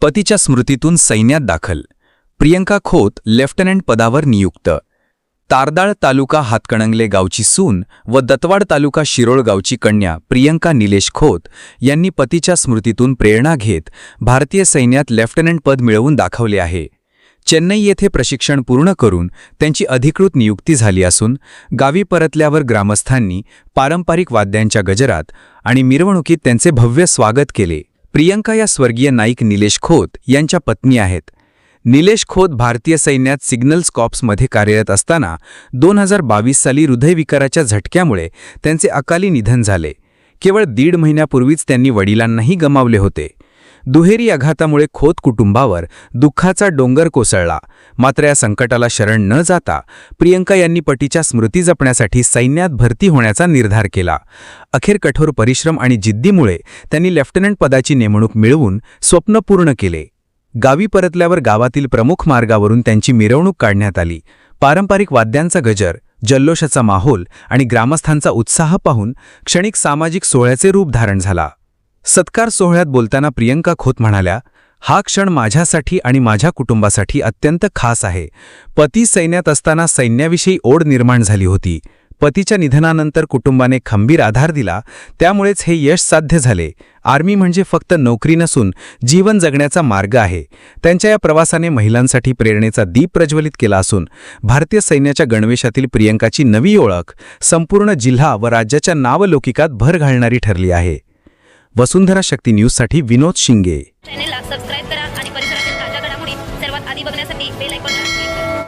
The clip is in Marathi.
पतीच्या स्मृतीतून सैन्यात दाखल. प्रियंका खोत लेफ्टनंट पदावर नियुक्त. तारदाळ तालुका हातकणंगले गावची सून व दतवाड तालुका शिरोळ गावची कन्या प्रियंका निलेश खोत यांनी पतीच्या स्मृतीतून प्रेरणा घेत भारतीय सैन्यात लेफ्टनंट पद मिळवून दाखवले आहे. चेन्नई येथे प्रशिक्षण पूर्ण करून त्यांची अधिकृत नियुक्ती झाली असून गावी परतल्यावर ग्रामस्थांनी पारंपरिक वाद्यांच्या गजरात आणि मिरवणुकीत त्यांचे भव्य स्वागत केले. प्रियंका या स्वर्गीय नाईक निलेश खोत यांच्या पत्नी आहेत. निलेश खोत भारतीय सैन्यात सिग्नल्स कॉप्समध्ये कार्यरत असताना दोन हजार बावीस साली हृदयविकाराच्या झटक्यामुळे त्यांचे अकाली निधन झाले. केवळ दीड महिन्यापूर्वीच त्यांनी वडिलांनाही गमावले होते. दुहेरी आघातामुळे खोत कुटुंबावर दुःखाचा डोंगर कोसळला. मात्र या संकटाला शरण न जाता प्रियंका यांनी पटीच्या स्मृती जपण्यासाठी सैन्यात भरती होण्याचा निर्धार केला. अखेर कठोर परिश्रम आणि जिद्दीमुळे त्यांनी लेफ्टनंट पदाची नेमणूक मिळवून स्वप्न पूर्ण केले. गावी परतल्यावर गावातील प्रमुख मार्गावरून त्यांची मिरवणूक काढण्यात आली. पारंपरिक वाद्यांचा गजर जल्लोषाचा माहोल आणि ग्रामस्थांचा उत्साह पाहून क्षणिक सामाजिक सोहळ्याचे रूप धारण झाला. सत्कार सोहळ्यात बोलताना प्रियंका खोत म्हणाल्या हा क्षण माझ्यासाठी आणि माझ्या कुटुंबासाठी अत्यंत खास आहे. पती सैन्यात असताना सैन्याविषयी ओढ निर्माण झाली होती. पतीच्या निधनानंतर कुटुंबाने खंबीर आधार दिला. त्यामुळेच हे यश साध्य झाले. आर्मी म्हणजे फक्त नोकरी नसून जीवन जगण्याचा मार्ग आहे. त्यांच्या या प्रवासाने महिलांसाठी प्रेरणेचा दीप प्रज्वलित केला असून भारतीय सैन्याच्या गणवेशातील प्रियंकाची नवी ओळख संपूर्ण जिल्हा व राज्याच्या नावलौकिकात भर घालणारी ठरली आहे. वसुंधरा शक्ती न्यूजसाठी विनोद शिंगे. चॅनेलला सबस्क्राईब करा आणि परिसरातील ताज्या घडामोडी सर्वात आधी बघण्यासाठी बेल